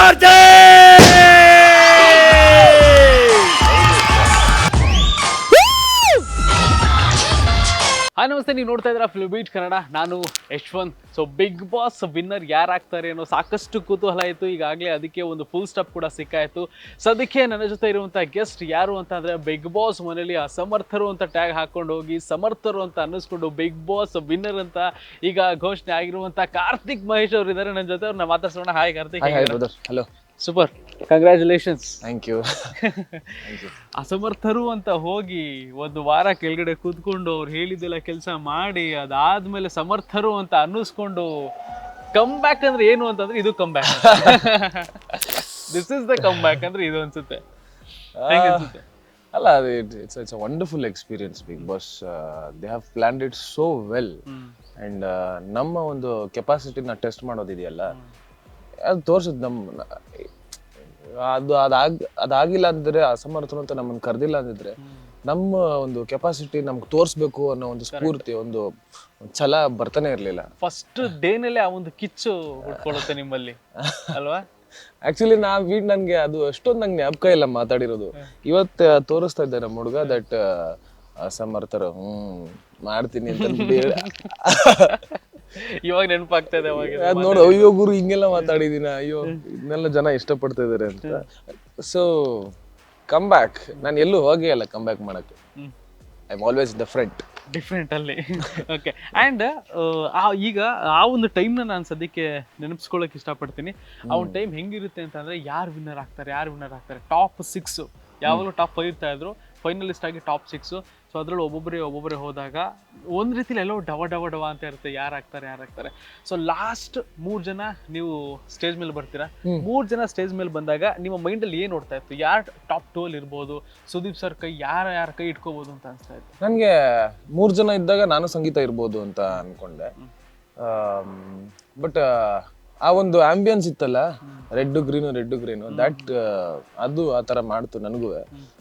Party! Hi ನಮಸ್ತೆ ನೀವು ನೋಡ್ತಾ ಇದ್ದೀರಾ ಫಿಲ್ಬೀಟ್ ಕನ್ನಡ ನಾನು Yashwant. So Bigg Boss winner ಯಾರಾಗ್ತಾರೆ ಅನ್ನೋ ಸಾಕಷ್ಟು ಕುತೂಹಲ ಇತ್ತು. ಈಗಾಗಲೇ ಅದಕ್ಕೆ ಒಂದು ಫುಲ್ ಸ್ಟಾಪ್ ಕೂಡ ಸಿಕ್ಕಾಯಿತು. ಅದಕ್ಕೆ ನನ್ನ ಜೊತೆ ಇರುವಂಥ ಗೆಸ್ಟ್ ಯಾರು ಅಂತ ಅಂದರೆ ಬಿಗ್ ಬಾಸ್ ಮನೇಲಿ ಅಸಮರ್ಥರು ಅಂತ ಟ್ಯಾಗ್ ಹಾಕೊಂಡು ಹೋಗಿ ಸಮರ್ಥರು ಅಂತ ಅನ್ನಿಸ್ಕೊಂಡು ಬಿಗ್ ಬಾಸ್ ವಿನ್ನರ್ ಅಂತ ಈಗ ಘೋಷಣೆ ಆಗಿರುವಂಥ ಕಾರ್ತಿಕ್ ಮಹೇಶ್ ಅವರು ಇದ್ದಾರೆ ನನ್ನ ಜೊತೆ ಅವ್ರನ್ನ ಮಾತಾಡ್ಸೋಣ. Hi Karthik. Hello super congratulations thank you ಅಸಮರ್ಥರು ಅಂತ ಹೋಗಿ ಒಂದು ವಾರ ಕೆಳಗಡೆ ಕೂತ್ಕೊಂಡು ಅವ್ರು ಹೇಳಿದ್ದೆಲ್ಲ ಕೆಲಸ ಮಾಡಿ ಅದಾದ್ಮೇಲೆ ಸಮರ್ಥರು ಅಂತ ಅನ್ನಿಸ್ಕೊಂಡು ಕಮ್ ಬ್ಯಾಕ್ ಅಂದ್ರೆ ಏನು ಅಂತಂದ್ರೆ ಇದು come back this is the come back ಅಂದ್ರೆ ಇದು ಅನ್ಸುತ್ತೆ. ಅಲ್ಲ ಅದು it's it's a wonderful experience Bigg Boss they have planned it so well and ನಮ್ಮ ಒಂದು ಕೆಪಾಸಿಟಿನ ಟೆಸ್ಟ್ ಮಾಡೋದಿದೆಯಲ್ಲ ಅದು ತೋರ್ಸುತ್ತೆ ನಮ್ಮ ಅದು ಅದಾಗ ಅದಾಗಿಲ್ಲ ಅಂದ್ರೆ ಅಸಮರ್ಥರು ಅಂತ ನಮ್ಮನ್ನು ಕರೆದಿಲ್ಲ ಅಂದಿದ್ರೆ ನಮ್ಮ ಒಂದು ಕೆಪಾಸಿಟಿ ನಮ್ಗೆ ತೋರಿಸ್ಬೇಕು ಅನ್ನೋ ಒಂದು ಸ್ಫೂರ್ತಿ ಒಂದು ಛಲ ಬರ್ತಾನೆ ಇರಲಿಲ್ಲ. ಫಸ್ಟ್ ಡೇನಲ್ಲೇ ಆ ಒಂದು ಕಿಚ್ಚು ಹುಡ್ಕೊಳ್ಳುತ್ತೆ ನಿಮ್ಮಲ್ಲಿ ಅಲ್ವಾ? ಆಕ್ಚುಲಿ ನಾ ವೀಡ್ ನನಗೆ ಅದು ಅಷ್ಟೊಂದು ನಂಗೆ ಜ್ಞಾಪಕ ಇಲ್ಲ ಮಾತಾಡಿರೋದು. ಇವತ್ತು ತೋರಿಸ್ತಾ ಇದ್ದೆ ನಮ್ಮ ಹುಡುಗ ದಟ್ ಅಸಮರ್ಥರು ಹ್ಮ್ ಮಾಡ್ತೀನಿ ಅಂತ ಇವಾಗ ನೆನಪಾಗ್ತಾ ಇದೆ ಅವಾಗ ಅದ್ ನೋಡು ಅಯ್ಯೋ ಗುರು ಹಿಂಗೆಲ್ಲ ಮಾತಾಡಿದೀನ ಅಯ್ಯೋ ಇದನ್ನೆಲ್ಲ ಜನ ಇಷ್ಟಪಡ್ತಾ ಇದಾರೆ ಅಂತ ಸೊ ಕಮ್ ಬ್ಯಾಕ್ ನಾನು ಎಲ್ಲೂ ಹೋಗೇ ಇಲ್ಲ ಕಮ್ ಬ್ಯಾಕ್ ಮಾಡಕ್ಕೆ. I am always the front different ಅಲ್ಲಿ ಓಕೆ ಆ್ಯಂಡ್ ಈಗ ಆ ಒಂದು ಟೈಮ್ನ ನಾನು ಸದ್ಯಕ್ಕೆ ನೆನಪಿಸ್ಕೊಳ್ಳೋಕೆ ಇಷ್ಟಪಡ್ತೀನಿ. ಆ ಒಂದು ಟೈಮ್ ಹೆಂಗಿರುತ್ತೆ ಅಂತಂದರೆ ಯಾರು ವಿನ್ನರ್ ಆಗ್ತಾರೆ ಯಾರು ವಿನ್ನರ್ ಆಗ್ತಾರೆ? ಟಾಪ್ ಸಿಕ್ಸು ಯಾವಾಗಲೂ ಟಾಪ್ ಫೈವ್ ಇರ್ತಾ ಇದ್ರು. ಫೈನಲಿಸ್ಟ್ ಆಗಿ ಟಾಪ್ ಸಿಕ್ಸು ಸೊ ಅದರಲ್ಲಿ ಒಬ್ಬೊಬ್ಬರೇ ಒಬ್ಬೊಬ್ಬರೇ ಹೋದಾಗ ಒಂದು ರೀತಿಲಿ ಎಲ್ಲೋ ಡವ ಡವ ಡವ ಅಂತ ಇರುತ್ತೆ ಯಾರು ಆಗ್ತಾರೆ ಯಾರು ಆಗ್ತಾರೆ. ಸೊ ಲಾಸ್ಟ್ ಮೂರು ಜನ ನೀವು ಸ್ಟೇಜ್ ಮೇಲೆ ಬರ್ತೀರಾ? ಮೂರು ಜನ ಸ್ಟೇಜ್ ಮೇಲೆ ಬಂದಾಗ ನಿಮ್ಮ ಮೈಂಡಲ್ಲಿ ಏನು ನೋಡ್ತಾ ಇತ್ತು? ಯಾರು ಟಾಪ್ ಟೂ ಅಲ್ಲಿ ಇರ್ಬೋದು? ಸುದೀಪ್ ಸರ್ ಕೈ ಯಾರ ಯಾರ ಕೈ ಇಟ್ಕೋಬೋದು ಅಂತ ಅನಿಸ್ತಾ ಇತ್ತು? ನನಗೆ ಮೂರು ಜನ ಇದ್ದಾಗ ನಾನು ಸಂಗೀತ ಇರ್ಬೋದು ಅಂತ ಅನ್ಕೊಂಡೆ. ಬಟ್ ಆ ಒಂದು ಆಂಬಿಯನ್ಸ್ ಇತ್ತಲ್ಲ red green red green that ಅದು ಆ ತರ ಮಾಡ್ತು ನನಗೂ.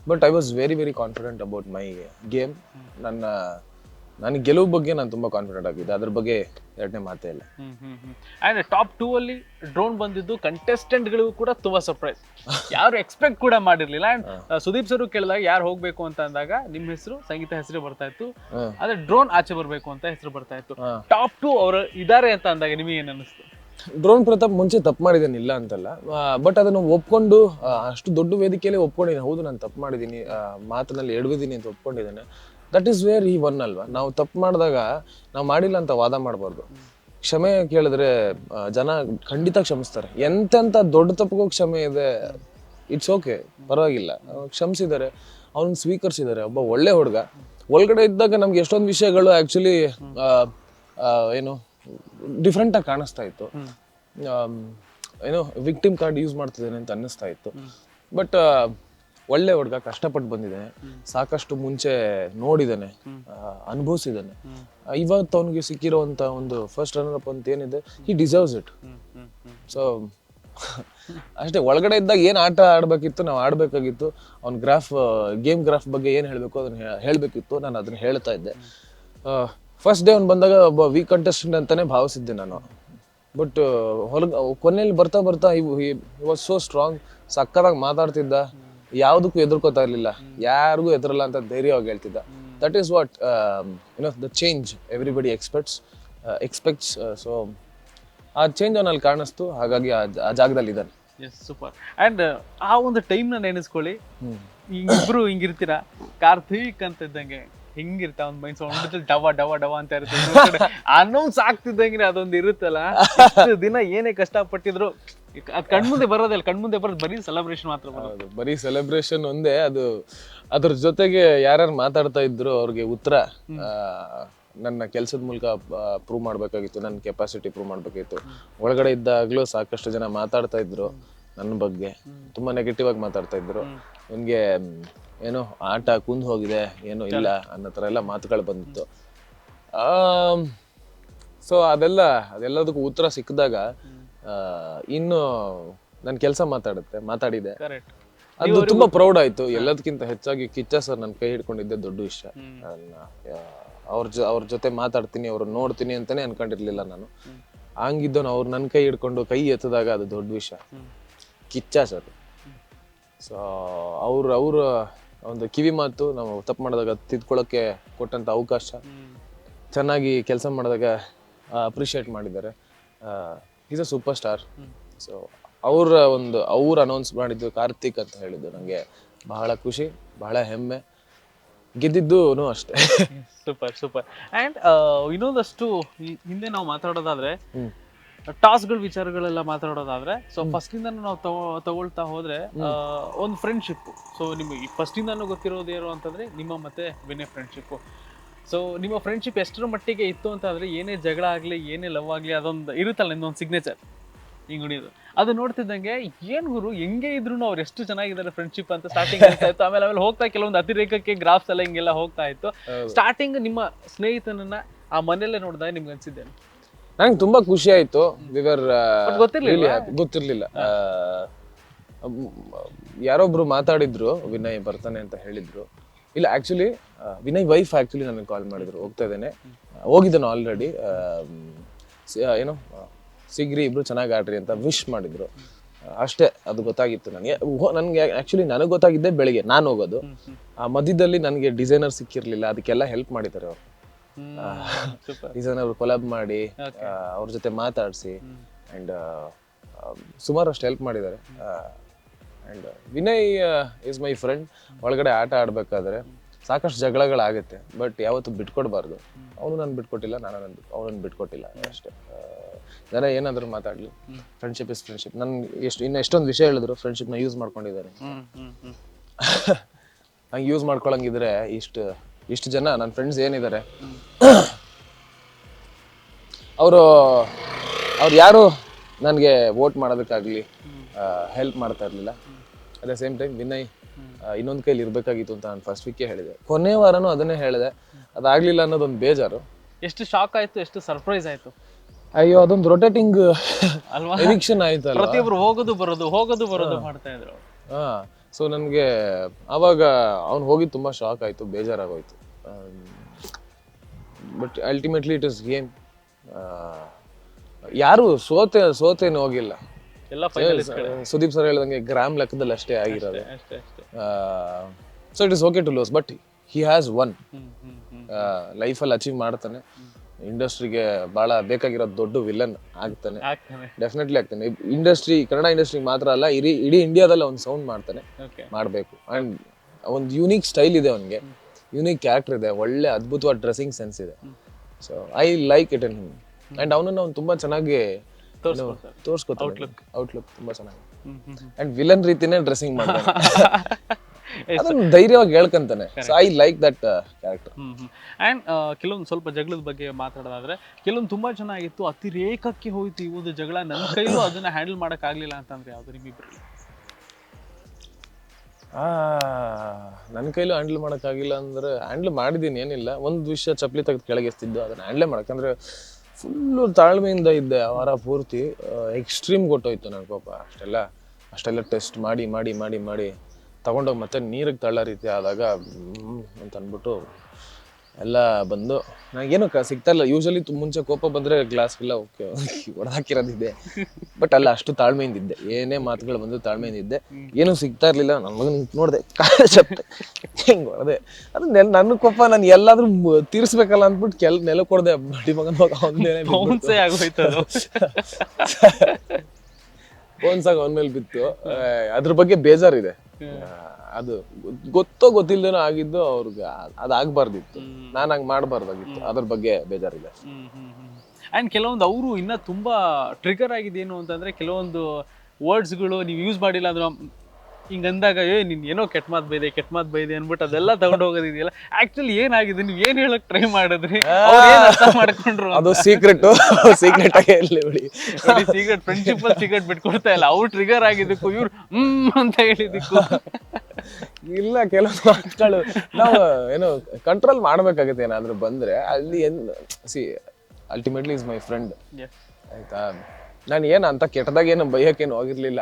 But I was very very confident about my game ನನ್ನ ನನಗೆ ಗೆಲುವು ಬಗ್ಗೆ ನಾನು ತುಂಬಾ ಕಾನ್ಫಿಡೆಂಟ್ ಆಗಿದ್ದೆ. ಅದ್ರ ಬಗ್ಗೆ ಎರಡನೇ ಮಾತೇ ಇಲ್ಲ. ಆ್ಯಂಡ್ ಟಾಪ್ ಟೂ ಅಲ್ಲಿ ಡ್ರೋನ್ ಬಂದಿದ್ದು ಕಂಟೆಸ್ಟೆಂಟ್ಗಳಿಗೂ ಗಳಿಗೂ ಕೂಡ ತುಂಬಾ ಸರ್ಪ್ರೈಸ್ ಯಾರು ಎಕ್ಸ್ಪೆಕ್ಟ್ ಕೂಡ ಮಾಡಿರ್ಲಿಲ್ಲ. ಅಂಡ್ ಸುದೀಪ್ ಸರ್ ಕೇಳಿದಾಗ ಯಾರು ಹೋಗ್ಬೇಕು ಅಂತ ಅಂದಾಗ ನಿಮ್ಮ ಹೆಸರು ಸಂಗೀತ ಹೆಸರು ಬರ್ತಾ ಇತ್ತು. ಆದ್ರೆ ಡ್ರೋನ್ ಆಚೆ ಬರ್ಬೇಕು ಅಂತ ಹೆಸರು ಬರ್ತಾ ಇತ್ತು. ಟಾಪ್ ಟೂ ಅವರು ಇದಾರೆ ಅಂತ ಅಂದಾಗ ನಿಮಗೆ ಏನ್ ಅನಿಸ್ತು? ಡ್ರೋನ್ ಪ್ರತಾಪ್ ಮುಂಚೆ ತಪ್ಪು ಮಾಡಿದ್ದೇನೆ ಇಲ್ಲ ಅಂತಲ್ಲ ಬಟ್ ಅದನ್ನು ಒಪ್ಕೊಂಡು ಅಷ್ಟು ದೊಡ್ಡ ವೇದಿಕೆಯಲ್ಲಿ ಒಪ್ಕೊಂಡಿದ್ದೀನಿ. ಹೌದು, ನಾನು ತಪ್ಪು ಮಾಡಿದ್ದೀನಿ. ಮಾತಿನಲ್ಲಿ ಎಡವಿದ್ದೀನಿ ಅಂತ ಒಪ್ಕೊಂಡಿದ್ದೇನೆ. That is where he won ಅಲ್ವಾ? ನಾವು ತಪ್ಪು ಮಾಡಿದಾಗ ನಾವು ಮಾಡಿಲ್ಲ ಅಂತ ವಾದ ಮಾಡಬಾರ್ದು. ಕ್ಷಮೆ ಕೇಳಿದ್ರೆ ಜನ ಖಂಡಿತ ಕ್ಷಮಿಸ್ತಾರೆ. ಎಂತೆಂಥ ದೊಡ್ಡ ತಪ್ಪಿಗೂ ಕ್ಷಮೆ ಇದೆ ಇಟ್ಸ್ ಓಕೆ ಪರವಾಗಿಲ್ಲ. ಕ್ಷಮಿಸಿದ್ದಾರೆ. ಅವ್ನು ಸ್ವೀಕರಿಸಿದ್ದಾರೆ. ಒಬ್ಬ ಒಳ್ಳೆ ಹುಡುಗ. ಒಳಗಡೆ ಇದ್ದಾಗ ನಮ್ಗೆ ಎಷ್ಟೊಂದು ವಿಷಯಗಳು ಆ್ಯಕ್ಚುಲಿ ಏನು ಡಿಫ್ರೆಂಟಾಗಿ ಕಾಣಿಸ್ತಾ ಇತ್ತು. ಏನೋ ವಿಕ್ಟಿಮ್ ಕಾರ್ಡ್ ಯೂಸ್ ಮಾಡ್ತಿದ್ದೇನೆ ಅಂತ ಅನ್ನಿಸ್ತಾ ಇತ್ತು. ಬಟ್ ಒಳ್ಳೆ ಹುಡುಗ ಕಷ್ಟಪಟ್ಟು ಬಂದಿದ್ದಾನೆ. ಸಾಕಷ್ಟು ಮುಂಚೆ ನೋಡಿದ್ದಾನೆ ಅನುಭವಿಸಿದ್ದಾನೆ. ಇವತ್ತು ಅವನಿಗೆ ಸಿಕ್ಕಿರೋಂಥ ಒಂದು ಫಸ್ಟ್ ರನ್ನರ್ ಅಪ್ ಅಂತ ಏನಿದೆ ಈ ಡಿಸರ್ವ್ಸ್ ಇಟ್ ಸೊ ಅಷ್ಟೇ ಒಳಗಡೆ ಇದ್ದಾಗ ಏನು ಆಟ ಆಡಬೇಕಿತ್ತು ನಾವು ಆಡಬೇಕಾಗಿತ್ತು. ಅವ್ನ ಗ್ರಾಫ್ ಗೇಮ್ ಗ್ರಾಫ್ ಬಗ್ಗೆ ಏನು ಹೇಳಬೇಕು ಅದನ್ನ ಹೇಳಬೇಕಿತ್ತು ನಾನು ಅದನ್ನ ಹೇಳ್ತಾ ಇದ್ದೆ. ಫಸ್ಟ್ ಡೇ ಅವ್ನು ಬಂದಾಗ ಒಬ್ಬ ವೀಕ್ ಕಂಟೆಸ್ಟೆಂಟ್ ಅಂತಾನೆ ಭಾವಿಸಿದ್ದೆ ನಾನು. ಬಟ್ ಹೊರಗೆ ಕೊನೆಯಲ್ಲಿ ಬರ್ತಾ ಬರ್ತಾ ವಾಸ್ ಸೋ ಸ್ಟ್ರಾಂಗ್ ಸಕ್ಕದಾಗಿ ಮಾತಾಡ್ತಿದ್ದ. ಯಾವುದಕ್ಕೂ ಎದುರ್ಕೋತಾ ಇರಲಿಲ್ಲ. ಯಾರಿಗೂ ಎದುರಲ್ಲ ಅಂತ ಧೈರ್ಯವಾಗಿ ಹೇಳ್ತಿದ್ದ. That is what you know the change everybody expects expects so ಆ ಚೇಂಜ್ ಅವನಲ್ಲಿ ಕಾಣಿಸ್ತು. ಹಾಗಾಗಿ ಆ ಜಾಗದಲ್ಲಿ ಇದ್ದಾನೆ. ಎಸ್ ಸೂಪರ್ ಅಂಡ್ ಆ ಒಂದು ಟೈಮ್ನ ನೆನೆಸ್ಕೊಳ್ಳಿ. ಇಬ್ರು ಹಿಂಗಿರ್ತೀರಾ? ಕಾರ್ತಿಕ್ ಅಂತ ಇದ್ದಂಗೆ. ಹಿಂಗಿರ್ತಾ ಒಂದ್ ಮೈಂಡ್ ಸೌಂಡ್ ಡವ ಡವ ಡವ ಅಂತ ಇರುತ್ತೆ. ಅನೌನ್ಸ್ ಆಗ್ತಿದ್ದಂಗೆ ಅದೊಂದು ಇರುತ್ತಲ್ಲ? ಇಷ್ಟು ದಿನ ಏನೇ ಕಷ್ಟಪಟ್ಟಿದ್ರು ಅದ್ ಕಣ್ಮುಂದೆ ಬರೋದಿಲ್ಲ ಕಣ್ಮುಂದೆ ಬರೋದು ಬರೀ ಸೆಲೆಬ್ರೇಷನ್ ಮಾತ್ರ ಬರೋದು. ಬರೀ ಸೆಲೆಬ್ರೇಷನ್ ಒಂದೇ. ಅದು ಅದ್ರ ಜೊತೆಗೆ ಯಾರ್ಯಾರು ಮಾತಾಡ್ತಾ ಇದ್ರು ಅವ್ರಿಗೆ ಉತ್ತರ ನನ್ನ ಕೆಲಸದ ಮೂಲಕ ಪ್ರೂವ್ ಮಾಡ್ಬೇಕಾಗಿತ್ತು. ನನ್ನ ಕೆಪಾಸಿಟಿ ಪ್ರೂವ್ ಮಾಡ್ಬೇಕಾಗಿತ್ತು. ಒಳಗಡೆ ಇದ್ದಾಗ್ಲೂ ಸಾಕಷ್ಟು ಜನ ಮಾತಾಡ್ತಾ ಇದ್ರು ನನ್ನ ಬಗ್ಗೆ. ತುಂಬಾ ನೆಗೆಟಿವ್ ಆಗಿ ಮಾತಾಡ್ತಾ ಇದ್ರು. ನಿಮ್ಗೆ ಏನೋ ಆಟ ಕುಂದ್ ಹೋಗಿದೆ ಏನೋ ಇಲ್ಲ ಅನ್ನೋ ಥರ ಎಲ್ಲ ಮಾತುಗಳು ಬಂದಿತ್ತು. ಸೊ ಅದೆಲ್ಲ ಅದೆಲ್ಲದಕ್ಕೂ ಉತ್ತರ ಸಿಕ್ಕಿದಾಗ ಆ, ಇನ್ನು ನನ್ನ ಕೆಲಸ ಮಾತಾಡುತ್ತೆ ಮಾತಾಡಿದೆ. ಅದು ತುಂಬಾ ಪ್ರೌಡ್ ಆಯ್ತು. ಎಲ್ಲದಕ್ಕಿಂತ ಹೆಚ್ಚಾಗಿ ಕಿಚ್ಚ ಸರ್ ನನ್ನ ಕೈ ಹಿಡ್ಕೊಂಡಿದ್ದೆ ದೊಡ್ಡ ವಿಷಯ. ಆ, ಅವ್ರ ಜೊ ಅವ್ರ ಜೊತೆ ಮಾತಾಡ್ತೀನಿ ಅವ್ರು ನೋಡ್ತೀನಿ ಅಂತಾನೆ ಅನ್ಕೊಂಡಿರ್ಲಿಲ್ಲ ನಾನು. ಹಂಗಿದ್ದವನು ಅವ್ರು ನನ್ನ ಕೈ ಹಿಡ್ಕೊಂಡು ಕೈ ಎತ್ತದಾಗ ಅದು ದೊಡ್ಡ ವಿಷಯ. ಕಿಚ್ಚ ಸರ್ ಸೊ ಅವ್ರ ಅವ್ರ ಒಂದು ಕಿವಿ ಮಾತು ನಾವು ತಪ್ಪು ಮಾಡಿದಾಗ ತಿದ್ಕೊಳ್ಳೋಕ್ಕೆ ಕೊಟ್ಟಂಥ ಅವಕಾಶ. ಚೆನ್ನಾಗಿ ಕೆಲಸ ಮಾಡಿದಾಗ ಅಪ್ರಿಷಿಯೇಟ್ ಮಾಡಿದ್ದಾರೆ. Is a super star so ಅವ್ರ ಒಂದು ಅವ್ರು ಅನೌನ್ಸ್ ಮಾಡಿದ್ದು ಕಾರ್ತಿಕ್ ಅಂತ ಹೇಳಿದ್ದು ನನಗೆ ಬಹಳ ಖುಷಿ ಬಹಳ ಹೆಮ್ಮೆ. ಗೆದ್ದಿದ್ದು ಅಷ್ಟೇ. ಸೂಪರ್ ಸೂಪರ್ ಅಂಡ್ ಇನ್ನೊಂದಷ್ಟು ಹಿಂದೆ ನಾವು ಮಾತಾಡೋದಾದ್ರೆ. ಟಾಸ್ಗಳ ವಿಚಾರಗಳೆಲ್ಲ ಮಾತಾಡೋದಾದ್ರೆ ಸೊ ಫಸ್ಟ್ ಇಂದ ನಾವು ತಗೊ- ತಗೊಳ್ತಾ ಹೋದ್ರೆ ಒಂದು ಫ್ರೆಂಡ್ಶಿಪ್ ಸೊ ನಿಮಗೆ ಫಸ್ಟ್ ಫಸ್ಟಿಂದನೂ ಗೊತ್ತಿರೋದು ಏನು ಅಂತಂದ್ರೆ ನಿಮ್ಮ ಮತ್ತೆ ವಿನಯ್ ಫ್ರೆಂಡ್ಶಿಪ್ ಸೊ ನಿಮ್ಮ ಫ್ರೆಂಡ್ಶಿಪ್ ಎಷ್ಟರ ಮಟ್ಟಿಗೆ ಇತ್ತು ಅಂತಂದ್ರೆ ಏನೇ ಜಗಳ ಆಗ್ಲಿ ಏನೇ ಲವ್ ಆಗ್ಲಿ ಅದೊಂದು ಇರುತ್ತಲ್ಲ ಇನ್ನೊಂದು ಸಿಗ್ನೇಚರ್ ಹಿಂಗ್ ಉಳಿಯೋದು ಅದು ನೋಡ್ತಿದ್ದಂಗೆ ಏನ್ ಗುರು ಹೆಂಗೆ ಇದ್ರು ಅವ್ರು ಎಷ್ಟು ಚೆನ್ನಾಗಿದ್ದಾರೆ ಫ್ರೆಂಡ್ಶಿಪ್ ಅಂತ ಸ್ಟಾರ್ಟಿಂಗ್ ಇತ್ತು. ಆಮೇಲೆ ಆಮೇಲೆ ಹೋಗ್ತಾ ಕೆಲವೊಂದು ಅತಿರೇಕಕ್ಕೆ ಗ್ರಾಫ್ಸ್ ಎಲ್ಲ ಹಿಂಗೆಲ್ಲ ಹೋಗ್ತಾ ಇತ್ತು. ಸ್ಟಾರ್ಟಿಂಗ್ ನಿಮ್ಮ ಸ್ನೇಹಿತನನ್ನ ಆ ಮನೆಯಲ್ಲೇ ನೋಡಿದಾಗ ನಿಮ್ಗೆ ಅನ್ಸಿದ್ದೇನೆ? ನಂಗೆ ತುಂಬಾ ಖುಷಿ ಆಯ್ತು. ವಿವರ್? ಗೊತ್ತಿರ್ಲಿಲ್ಲ. ಆ, ಯಾರೊಬ್ರು ಮಾತಾಡಿದ್ರು ವಿನಯ್ ಬರ್ತಾನೆ ಅಂತ ಹೇಳಿದ್ರು. ಇಲ್ಲ ಆಕ್ಚುಲಿ ವಿನಯ್ ವೈಫ್ ಆಕ್ಚುಲಿ ನನಗೆ ಕಾಲ್ ಮಾಡಿದ್ರು. ಹೋಗ್ತಾ ಇದ್ದೇನೆ. ಹೋಗಿದ್ದಾನೆ ಆಲ್ರೆಡಿ ಏನು ಸಿಗ್ರಿ ಇಬ್ರು ಚೆನ್ನಾಗಿ ಆಡ್ರಿ ಅಂತ ವಿಶ್ ಮಾಡಿದ್ರು. ಅಷ್ಟೇ ಅದು ಗೊತ್ತಾಗಿತ್ತು ನನಗೆ. ನನಗೆ ಆಕ್ಚುಲಿ ನನಗೆ ಗೊತ್ತಾಗಿದ್ದೆ ಬೆಳಿಗ್ಗೆ. ನಾನು ಹೋಗೋದು. ಆ ಮಧ್ಯದಲ್ಲಿ ನನಗೆ ಡಿಸೈನರ್ ಸಿಕ್ಕಿರ್ಲಿಲ್ಲ. ಅದಕ್ಕೆಲ್ಲ ಹೆಲ್ಪ್ ಮಾಡಿದ್ದಾರೆ ಅವರು. ಸೂಪರ್ ಅವ್ರು ಕೊಲಾಬ್ ಮಾಡಿ. ಅವ್ರ ಜೊತೆ ಮಾತಾಡಿಸಿ ಅಂಡ್ ಸುಮಾರು ಅಷ್ಟು ಹೆಲ್ಪ್ ಮಾಡಿದ್ದಾರೆ. And Vinay is my friend ಒಳಗಡೆ ಆಟ ಆಡಬೇಕಾದ್ರೆ ಸಾಕಷ್ಟು ಜಗಳಗಳಾಗುತ್ತೆ ಬಟ್ ಯಾವತ್ತೂ ಬಿಟ್ಕೊಡ್ಬಾರ್ದು. ಅವನು ನಾನು ಬಿಟ್ಕೊಟ್ಟಿಲ್ಲ ನಾನು ನನ್ನ ಅವನನ್ನು ಬಿಟ್ಕೊಟ್ಟಿಲ್ಲ ಅಷ್ಟೇ. ಜನ ಏನಾದರೂ ಮಾತಾಡಲಿ. ಫ್ರೆಂಡ್ಶಿಪ್ ಇಸ್ ಫ್ರೆಂಡ್ಶಿಪ್ ನನ್ ಎಷ್ಟು ಇನ್ನು ಎಷ್ಟೊಂದು ವಿಷಯ ಹೇಳಿದ್ರು ಫ್ರೆಂಡ್ಶಿಪ್ನ ಯೂಸ್ ಮಾಡ್ಕೊಂಡಿದ್ದಾರೆ. ಹಂಗೆ ಯೂಸ್ ಮಾಡ್ಕೊಳಂಗಿದ್ರೆ ಇಷ್ಟು ಇಷ್ಟು ಜನ ನನ್ನ ಫ್ರೆಂಡ್ಸ್ ಏನಿದ್ದಾರೆ ಅವರು ಅವ್ರು ಯಾರು ನನಗೆ ವೋಟ್ ಮಾಡೋದಕ್ಕಾಗಲಿ ಹೆಲ್ಪ್ ಮಾಡ್ತಾ ಇರಲಿಲ್ಲ. At the same time Vinay ಇನ್ನೊಂದು ಕೈಲಿ ಇರಬೇಕಾಗಿತ್ತು ಅಂತ ನಾನು ಫಸ್ಟ್ ವೀಕೇ ಹೇಳಿದೆ. ಕೊನೆ ವಾರನೂ ಅದನ್ನೇ ಹೇಳಿದೆ. ಅದಾಗಲಿಲ್ಲ ಅನ್ನೋದೊಂದು ಬೇಜಾರು. ಎಷ್ಟು ಶಾಕ್ ಆಯ್ತು ಎಷ್ಟು ಸರ್ಪ್ರೈಸ್ ಆಯ್ತು? ಅಯ್ಯೋ ಅದೊಂದು ರೊಟೇಟಿಂಗ್ ಎವಿಕ್ಷನ್ ಆಯ್ತಲ್ಲ ಪ್ರತಿಯೊಬ್ರು ಹೋಗೋದು ಬರೋದು ಹೋಗೋದು ಬರೋದು ಮಾಡ್ತಾ ಇದ್ರು ಹಾ. ಸೊ ನನಗೆ ಅವಾಗ ಅವ್ನು ಹೋಗಿ ತುಂಬಾ ಶಾಕ್ ಆಯಿತು ಬೇಜಾರಾಗೋಯ್ತು. But ultimately it is game ಯಾರು ಸೋತೆ ಸೋತೇನು ಹೋಗಿಲ್ಲ. ಎಲ್ಲ ಸುದೀಪ್ ಸರ್ ಹೇಳ್ದಂಗೆ ಗ್ರಾಮ್ ಲೆಕ್ಕದಲ್ಲಿ ಅಷ್ಟೇ ಆಗಿರೋದು. So it is okay to lose but he has one ಲೈಫಲ್ಲಿ ಅಚೀವ್ ಮಾಡ್ತಾನೆ. ಇಂಡಸ್ಟ್ರಿಗೆ ಬಹಳ ಬೇಕಾಗಿರೋ ದೊಡ್ಡ ವಿಲನ್ ಆಗ್ತಾನೆ. ಡೆಫಿನೆಟ್ಲಿ ಆಗ್ತಾನೆ. ಇಂಡಸ್ಟ್ರಿ ಕನ್ನಡ ಇಂಡಸ್ಟ್ರಿ ಮಾತ್ರ ಅಲ್ಲ ಇಡೀ ಇಡೀ ಇಂಡಿಯಾದಲ್ಲಿ ಅವ್ನು ಸೌಂಡ್ ಮಾಡ್ತಾನೆ ಮಾಡಬೇಕು. ಅಂಡ್ ಒಂದು ಯೂನಿಕ್ ಸ್ಟೈಲ್ ಇದೆ ಅವನಿಗೆ. ಯೂನಿಕ್ ಕ್ಯಾರೆಕ್ಟರ್ ಇದೆ ಒಳ್ಳೆ ಅದ್ಭುತವಾದ ಡ್ರೆಸ್ಸಿಂಗ್ ಸೆನ್ಸ್ ಇದೆ. So I like it in him. And ಅವನನ್ನು ಅವ್ನು ತುಂಬ ಚೆನ್ನಾಗಿ ತೋರಿಸ್ಕೊತಾನೆ ಔಟ್ಲುಕ್ ತುಂಬ ಚೆನ್ನಾಗಿ. ಆ್ಯಂಡ್ ವಿಲನ್ ರೀತಿನೇ ಡ್ರೆಸ್ಸಿಂಗ್ ಮಾಡ್ತಾನೆ. ಅದನ್ನು ಧೈರ್ಯವಾಗಿ ಹೇಳ್ಕೊಂತಾನೆ. So I like that character and ಕೆಲವೊಂದು ಸ್ವಲ್ಪ ಜಗಳದ ಬಗ್ಗೆ ಮಾತಾಡೋದಾದ್ರೆ ಕೆಲವೊಂದು ತುಂಬಾ ಚೆನ್ನಾಗಿತ್ತು ಅತಿರೇಕಕ್ಕೆ ಹೋಯ್ತು ಈ ಒಂದು ಜಗಳ. ನನ್ನ ಕೈಲೂ ಅದನ್ನ ಹ್ಯಾಂಡಲ್ ಮಾಡಕ್ ಆಗ್ಲಿಲ್ಲ ಅಂತಂದ್ರೆ ಯಾವ್ದು ನಿಮ್ಮಿಬ್ರಲ್ಲಿ? ನನ್ನ ಕೈಲೂ ಹ್ಯಾಂಡಲ್ ಮಾಡೋಕ್ಕಾಗಿಲ್ಲ ಅಂದ್ರೆ ಹ್ಯಾಂಡಲ್ ಮಾಡಿದ್ದೀನಿ ಏನಿಲ್ಲ. ಒಂದು ವಿಷಯ ಚಪ್ಪಲಿ ತೆಗೆದು ಕೆಳಗೆ ಎಸ್ತಿದ್ದು ಅದನ್ನ ಮಾಡಕ್. ಅಂದ್ರೆ ಫುಲ್ಲು ತಾಳ್ಮೆಯಿಂದ ಇದ್ದೆ ವಾರ ಪೂರ್ತಿ. ಎಕ್ಸ್ಟ್ರೀಮ್ ಕೊಟ್ಟೋಯ್ತು ನನ್ನ ಪಾಪ. ಅಷ್ಟೆಲ್ಲ ಅಷ್ಟೆಲ್ಲ ಟೆಸ್ಟ್ ಮಾಡಿ ಮಾಡಿ ಮಾಡಿ ಮಾಡಿ. ತಗೊಂಡೋಗಿ ಮತ್ತೆ ನೀರಿಗೆ ತಳ್ಳೋ ರೀತಿ ಆದಾಗ ಹ್ಮ್ ಅಂತ ಅಂದ್ಬಿಟ್ಟು ಎಲ್ಲ ಬಂದು ನನಗೇನು ಕ ಸಿಗ್ತಾ ಇಲ್ಲ. ಯೂಶಲಿ ಮುಂಚೆ ಕೋಪ ಬಂದರೆ ಗ್ಲಾಸ್ಗೆಲ್ಲ ಓಕೆ ಹೊಡೆದಾಕಿರೋದಿದೆ ಬಟ್ ಅಲ್ಲ ಅಷ್ಟು ತಾಳ್ಮೆಯಿಂದ ಇದ್ದೆ. ಏನೇ ಮಾತುಗಳು ಬಂದು ತಾಳ್ಮೆಯಿಂದ ಇದ್ದೆ. ಏನೂ ಸಿಗ್ತಾ ಇರಲಿಲ್ಲ. ನನ್ನ ಮಗನ ನೋಡಿದೆ. ಕಾಲ ಚಪ್ಪೆ. ಹೆಂಗೆ ಹೊಡೆದೆ. ಅದು ನೆಲ್ ನನ್ನ ಕೋಪ ನಾನು ಎಲ್ಲಾದ್ರೂ ತೀರಿಸ್ಬೇಕಲ್ಲ ಅಂದ್ಬಿಟ್ಟು ಕೆಲ ನೆಲ ಕೊಡದೆ ಬಡಿ ಮಗನ ಮಗ ಅವನೇ ಬೌನ್ಸೇ ಸಾಂಗ್ ಅದು ಅವನ ಮೇಲೆ ಬಿತ್ತು ಅದ್ರ ಬಗ್ಗೆ ಬೇಜಾರಿದೆ. ಅದು ಗೊತ್ತೋ ಗೊತ್ತಿಲ್ಲದೇನೋ ಆಗಿದ್ದು ಅವ್ರಿಗೆ ಅದಾಗಬಾರ್ದಿತ್ತು ನಾನು ಹಂಗೆ ಮಾಡಬಾರ್ದಾಗಿತ್ತು. ಅದ್ರ ಬಗ್ಗೆ ಬೇಜಾರಿದೆ. ಆ್ಯಂಡ್ ಕೆಲವೊಂದು ಅವರು ಇನ್ನ ತುಂಬಾ ಟ್ರಿಗರ್ ಆಗಿದ್ದೇನು ಅಂತಂದ್ರೆ ಕೆಲವೊಂದು ವರ್ಡ್ಸ್ಗಳು ನೀವು ಯೂಸ್ ಮಾಡಿಲ್ಲ ಅಂದ್ರೆ ಹಿಂಗ್ ಅಂದಾಗ ಏ ನಿನ್ ಏನೋ ಕೆಟ್ಟ ಮಾತು ಬೈದೆ ಕೆಟ್ಟ ಮಾತು ಬೈದೆ ಅನ್ಬಿಟ್ಟು ಅದೆಲ್ಲ ತಗೊಂಡು ಹೋಗೋದಿದೆಯಲ್ಲ. ಆಕ್ಚುಲಿ ಏನಾಗಿದೆ? ನೀವು ಏನ್ ಹೇಳಕ್ ಟ್ರೈ ಮಾಡಿದ್ರಿ? ಏನು ಅರ್ಥ ಮಾಡ್ಕೊಂಡ್ರು ಅದು ಸೀಕ್ರೆಟ್ ಸೀಕ್ರೆಟ್ ಆಗಿ ಇರ್ಲಿ ಬಿಡಿ. ಸೀಕ್ರೆಟ್ ಫ್ರೆಂಡ್ಶಿಪ್ ಅಲ್ಲಿ ಸೀಕ್ರೆಟ್ ಬಿಟ್ಕೊಡ್ತಾ ಇಲ್ಲ. ಅವ್ರು ಟ್ರಿಗರ್ ಆಗಿದ್ದಕ್ಕೂ ಇವ್ರು ಹ್ಮ್ ಅಂತ ಹೇಳಿದ್ದಕ್ಕೂ. ಇಲ್ಲ ಕೆಲವು ಮಾತುಗಳು ನಾವು ಏನು ಕಂಟ್ರೋಲ್ ಮಾಡ್ಬೇಕಾಗತ್ತೆ ಏನಾದ್ರೂ ಬಂದ್ರೆ ಅಲ್ಲಿ ಏನ್ see ultimately is my friend. ಆಯ್ತಾ? ನಾನು ಏನು ಅಂತ ಕೆಟ್ಟದಾಗ ಏನು ಬೈಯಕ್ಕೇನು ಹೋಗಿರ್ಲಿಲ್ಲ.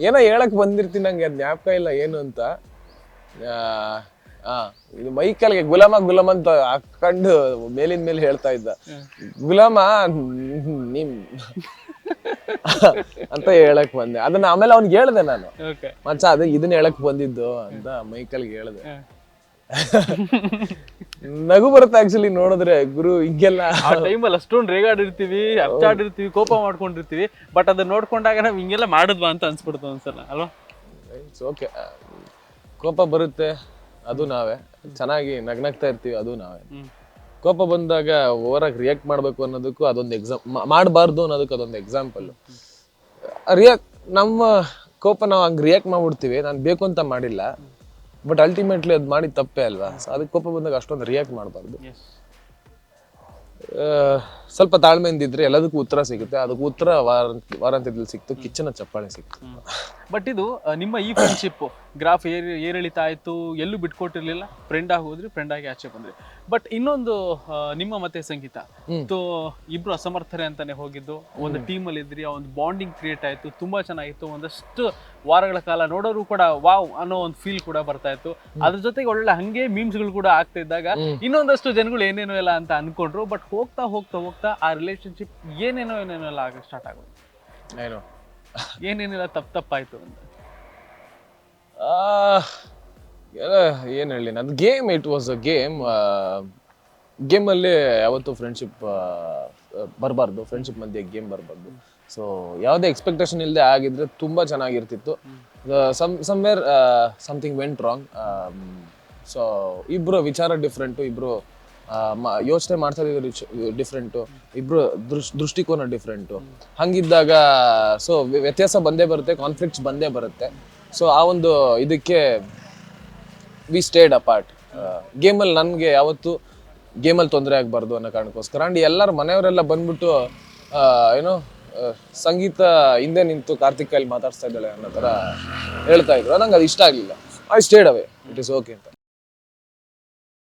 ಏನೋ ಹೇಳಕ್ ಬಂದಿರ್ತೀನಿ ನಂಗೆ ಅದ್ ಜ್ಞಾಪಕ ಇಲ್ಲ ಏನು ಅಂತ. ಆ, ಇದು ಮೈಕಲ್ಗೆ ಗುಲಾಮ ಗುಲಾಮ ಅಂತ ಹಾಕೊಂಡು ಮೇಲಿನ ಮೇಲೆ ಹೇಳ್ತಾ ಇದ್ದ. ಗುಲಾಮ ನಿಮ್ ಅಂತ ಹೇಳಕ್ ಬಂದೆ. ಅದನ್ನ ಆಮೇಲೆ ಅವ್ನಿಗೆ ಹೇಳ್ದೆ ನಾನು. ಮಚ್ಚ ಅದು ಇದನ್ನ ಹೇಳಕ್ ಬಂದಿದ್ದು ಅಂತ ಮೈಕಲ್ಗೆ ಹೇಳ್ದೆ. ನಗು ಬರುತ್ತೆ ಆಕ್ಚುಲಿ ನೋಡಿದ್ರೆ ಗುರು ಹಿಂಗೆಲ್ಲ. ಆ ಟೈಮಲ್ಲಿ ಅಷ್ಟೊಂದು ರೇಗಾಡಿರ್ತೀವಿ ಅಚ್ಚಾಡಿರ್ತೀವಿ ಕೋಪ ಮಾಡ್ಕೊಂಡಿರ್ತೀವಿ ಬಟ್ ಅದನ್ನ ನೋಡ್ಕೊಂಡಾಗ ನಾವು ಹಿಂಗೆಲ್ಲ ಮಾಡಿದ್ವಾ ಅಂತ ಅನ್ಸ್ಬಿಡ್ತು ಒಂದ್ಸಲ ಅಲ್ವಾ? ಇಟ್ಸ್ ಓಕೆ ಕೋಪ ಬರುತ್ತೆ ಅದು ನಾವೇ. ಚೆನ್ನಾಗಿ ನಗ್ನಗ್ತಾ ಇರ್ತೀವಿ ಅದು ನಾವೇ. ಕೋಪ ಬಂದಾಗ ಓವರಾಗಿ ರಿಯಾಕ್ಟ್ ಮಾಡಬೇಕು ಅನ್ನೋದಕ್ಕೂ ಅದೊಂದು ಎಕ್ಸಾಮ್ ಮಾಡಬಾರ್ದು ಅನ್ನೋದಕ್ಕೆ ಅದೊಂದು ಎಕ್ಸಾಂಪಲ್ ರಿಯಾಕ್ಟ್ ನಮ್ಮ ಕೋಪ ನಾವು ಹಂಗೆ ರಿಯಾಕ್ಟ್ ಮಾಡ್ಬಿಡ್ತೀವಿ ನಾನು ಬೇಕು ಅಂತ ಮಾಡಿಲ್ಲ. ಬಟ್ ಅಲ್ಟಿಮೇಟ್ಲಿ ಅದು ಮಾಡಿ ತಪ್ಪೇ ಅಲ್ವಾ? ಸೊ ಅದಕ್ಕೆ ಕೋಪ ಬಂದಾಗ ಅಷ್ಟೊಂದು ರಿಯಾಕ್ಟ್ ಮಾಡಬಾರ್ದು. ಸ್ವಲ್ಪ ತಾಳ್ಮೆಯಿಂದ ಇದ್ರೆ ಎಲ್ಲದಕ್ಕೂ ಉತ್ತರ ಸಿಗುತ್ತೆ. ಅದಕ್ಕೆ ಉತ್ತರ ವಾರ ವಾರಾಂತ್ಯದಲ್ಲಿ ಸಿಕ್ತು ಕಿಚ್ಚನ ಚಪ್ಪಾಳೆ ಸಿಕ್ತು. ಬಟ್ ಇದು ನಿಮ್ಮ ಈ ಫ್ರೆಂಡ್ಶಿಪ್ ಗ್ರಾಫ್ ಏರಿ ಏರಿಳಿತ ಆಯಿತು ಎಲ್ಲೂ ಬಿಟ್ಕೊಟ್ಟಿರಲಿಲ್ಲ. ಫ್ರೆಂಡ್ ಆಗಿ ಹೋದ್ರಿ ಫ್ರೆಂಡ್ ಆಗಿ ಆಚೆ ಬಂದ್ರಿ. ಬಟ್ ಇನ್ನೊಂದು ನಿಮ್ಮ ಮತ್ತೆ ಸಂಗೀತ. ಸೊ ಇಬ್ರು ಅಸಮರ್ಥರೇ ಅಂತಾನೆ ಹೋಗಿದ್ದು. ಒಂದು ಟೀಮ್ ಅಲ್ಲಿ ಇದ್ರಿ ಆ ಒಂದು ಬಾಂಡಿಂಗ್ ಕ್ರಿಯೇಟ್ ಆಯಿತು ತುಂಬಾ ಚೆನ್ನಾಗಿತ್ತು. ಒಂದಷ್ಟು ವಾರಗಳ ಕಾಲ ನೋಡೋರು ಕೂಡ ವಾವ್ ಅನ್ನೋ ಒಂದು ಫೀಲ್ ಕೂಡ ಬರ್ತಾ ಇತ್ತು. ಅದ್ರ ಜೊತೆಗೆ ಒಳ್ಳೆ ಹಂಗೆ ಮೀಮ್ಸ್ಗಳು ಕೂಡ ಆಗ್ತಾ ಇದ್ದಾಗ ಇನ್ನೊಂದಷ್ಟು ಜನಗಳು ಏನೇನೋ ಇಲ್ಲ ಅಂತ ಅನ್ಕೊಂಡ್ರು. ಬಟ್ ಹೋಗ್ತಾ ಹೋಗ್ತಾ ಹೋಗ್ತಾ ಆ ರಿಲೇಶನ್ಶಿಪ್ ಏನೇನೋ ಏನೇನೋ ಎಲ್ಲ ಆಗ ಸ್ಟಾರ್ಟ್ ಆಗೋದು. ಏನೇನಿಲ್ಲ ಏನೇನೆಲ್ಲ ತಪ್ಪು ತಪ್ಪಾಯ್ತು ಅಂತ. ಏನು ಹೇಳಿ ನನ್ನ game it was a game ಗೇಮಲ್ಲಿ ಯಾವತ್ತೂ ಫ್ರೆಂಡ್ಶಿಪ್ ಬರಬಾರ್ದು ಫ್ರೆಂಡ್ಶಿಪ್ ಮಧ್ಯೆ ಗೇಮ್ ಬರಬಾರ್ದು. ಸೊ ಯಾವುದೇ ಎಕ್ಸ್ಪೆಕ್ಟೇಷನ್ ಇಲ್ಲದೆ ಆಗಿದ್ರೆ ತುಂಬ ಚೆನ್ನಾಗಿರ್ತಿತ್ತು. Some somewhere something went wrong so ಇಬ್ಬರು ವಿಚಾರ ಡಿಫ್ರೆಂಟು ಇಬ್ಬರು ಯೋಚನೆ ಮಾಡ್ತಾ ಇದ್ರು ಡಿಫ್ರೆಂಟು ಇಬ್ರು ದೃಶ್ ದೃಷ್ಟಿಕೋನ ಡಿಫ್ರೆಂಟು ಹಂಗಿದ್ದಾಗ ಸೊ ವ್ಯತ್ಯಾಸ ಬಂದೇ ಬರುತ್ತೆ ಕಾನ್ಫ್ಲಿಕ್ಟ್ಸ್ ಬಂದೇ ಬರುತ್ತೆ. ಸೊ ಆ ಒಂದು ಇದಕ್ಕೆ ವಿ ಸ್ಟೇಡ್ ಅಪಾರ್ಟ್ ಗೇಮಲ್ಲಿ ನನಗೆ ಯಾವತ್ತು ಗೇಮಲ್ಲಿ ತೊಂದರೆ ಆಗಬಾರ್ದು ಅನ್ನೋ ಕಾರಣಕ್ಕೋಸ್ಕರ. ಆ್ಯಂಡ್ ಎಲ್ಲರ ಮನೆಯವರೆಲ್ಲ ಬಂದ್ಬಿಟ್ಟು ಏನೋ ಸಂಗೀತ ಹಿಂದೆ ನಿಂತು ಕಾರ್ತಿಕ್ ಕೈಲಿ ಮಾತಾಡ್ಸ್ತಾ ಇದ್ದಾಳೆ ಅನ್ನೋ ಥರ ಹೇಳ್ತಾ ಇದ್ರು. ನಂಗೆ ಅದು ಇಷ್ಟ ಆಗಲಿಲ್ಲ. I stayed away it is okay ಅಂತ.